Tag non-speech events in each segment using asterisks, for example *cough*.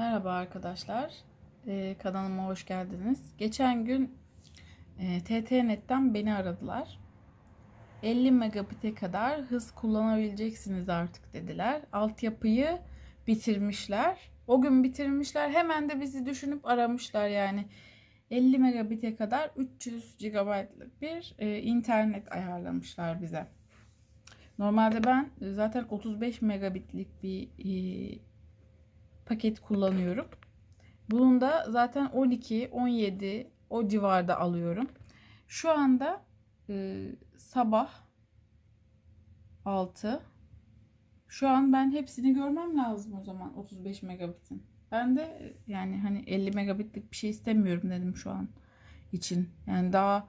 Merhaba arkadaşlar. Ee, kanalıma hoş geldiniz. Geçen gün e, TTNet'ten beni aradılar. 50 megabit'e kadar hız kullanabileceksiniz artık dediler. Altyapıyı bitirmişler. O gün bitirmişler. Hemen de bizi düşünüp aramışlar yani. 50 megabit'e kadar 300 GB'lık bir e, internet ayarlamışlar bize. Normalde ben zaten 35 megabitlik bir e, paket kullanıyorum. Bunun da zaten 12, 17 o civarda alıyorum. Şu anda e, sabah 6. Şu an ben hepsini görmem lazım o zaman 35 megabitin. Ben de e, yani hani 50 megabitlik bir şey istemiyorum dedim şu an için. Yani daha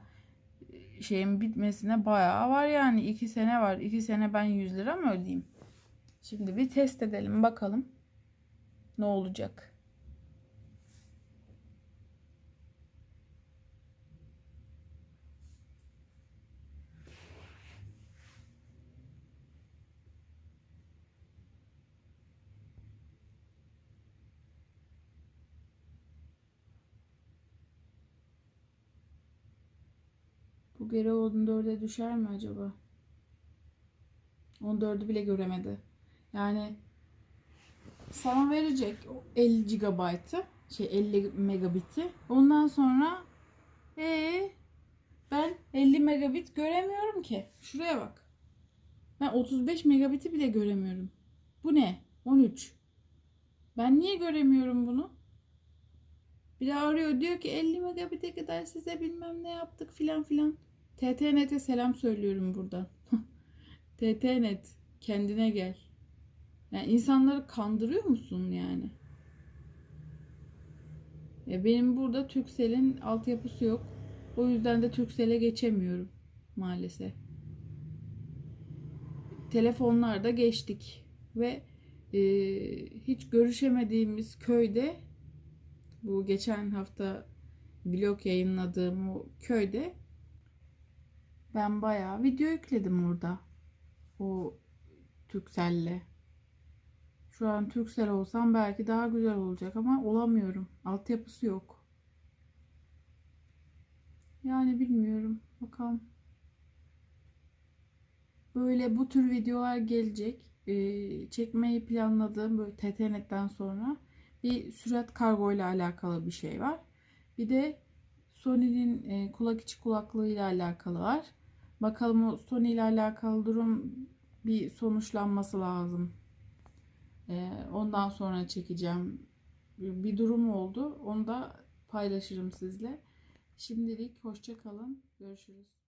e, şeyin bitmesine bayağı var yani 2 sene var. 2 sene ben 100 lira mı ödeyeyim? Şimdi bir test edelim bakalım ne olacak? Bu geri 14'e düşer mi acaba? 14'ü bile göremedi. Yani sana verecek o 50 GB'ı şey 50 megabit'i. Ondan sonra ee, ben 50 megabit göremiyorum ki. Şuraya bak. Ben 35 megabit'i bile göremiyorum. Bu ne? 13. Ben niye göremiyorum bunu? Bir de arıyor diyor ki 50 megabit'e kadar size bilmem ne yaptık filan filan. TTNet'e selam söylüyorum buradan. *laughs* TTNet kendine gel. Yani insanları kandırıyor musun yani? Ya benim burada Turkcell'in altyapısı yok. O yüzden de Turkcell'e geçemiyorum maalesef. Telefonlarda geçtik ve e, hiç görüşemediğimiz köyde bu geçen hafta blog yayınladığım o köyde ben bayağı video yükledim orada. O Turkcell'le. Şu an Turkcell olsam belki daha güzel olacak ama olamıyorum. Altyapısı yok. Yani bilmiyorum. Bakalım. Böyle bu tür videolar gelecek. Ee, çekmeyi planladığım böyle TTNet'ten sonra bir sürat kargo ile alakalı bir şey var. Bir de Sony'nin e, kulak içi kulaklığı ile alakalı var. Bakalım o Sony ile alakalı durum bir sonuçlanması lazım. Ee, ondan sonra çekeceğim. Bir durum oldu. Onu da paylaşırım sizle. Şimdilik hoşça kalın. Görüşürüz.